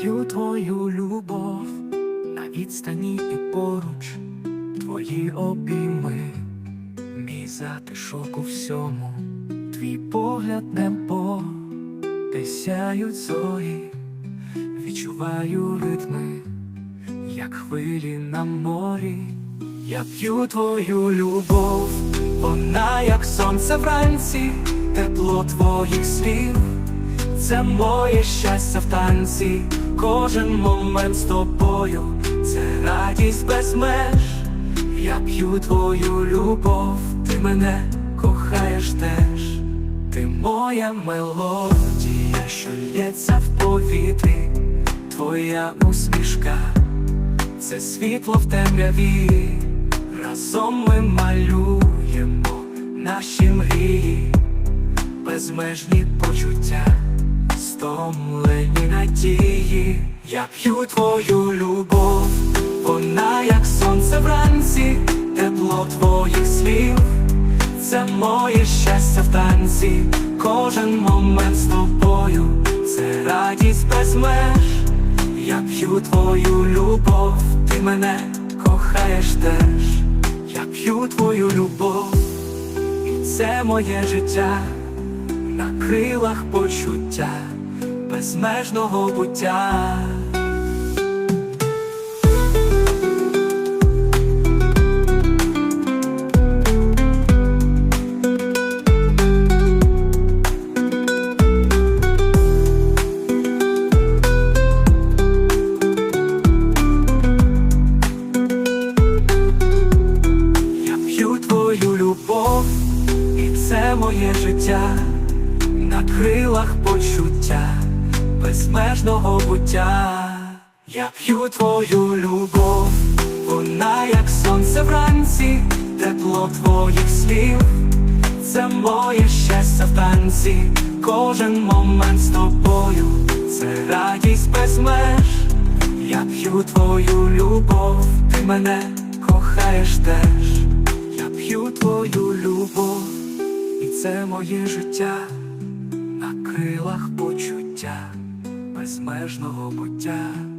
П'ю твою любов на відстані і поруч, твої обійми, мій затишок у всьому, твій погляд небо, де сяють зорі, відчуваю ритми, як хвилі на морі. Я п'ю твою любов, вона, як сонце вранці, тепло твоїх слів це моє щастя в танці, кожен момент з тобою, це радість без меж. Я п'ю твою любов, ти мене кохаєш теж, ти моя мелодія, що лється в повітрі, твоя усмішка. Це світло в темряві, разом ми малюємо наші мрії, безмежні почуття, стомлені надії. Я п'ю твою любов, вона як сонце вранці, тепло твоїх слів, це моє щастя в танці, кожен момент з тобою, це радість без меж. Я п'ю твою любов, ти мене кохаєш теж, я п'ю твою любов, це моє життя. На крилах почуття безмежного буття. Любов, і це моє життя на крилах почуття безмежного буття. Я п'ю твою любов, вона як сонце вранці, тепло твоїх слів, це моє щастя в танці, кожен момент з тобою, це радість без меж. Я п'ю твою любов, ти мене кохаєш теж, я п'ю твою любов, і це моє життя на крилах почуття безмежного буття.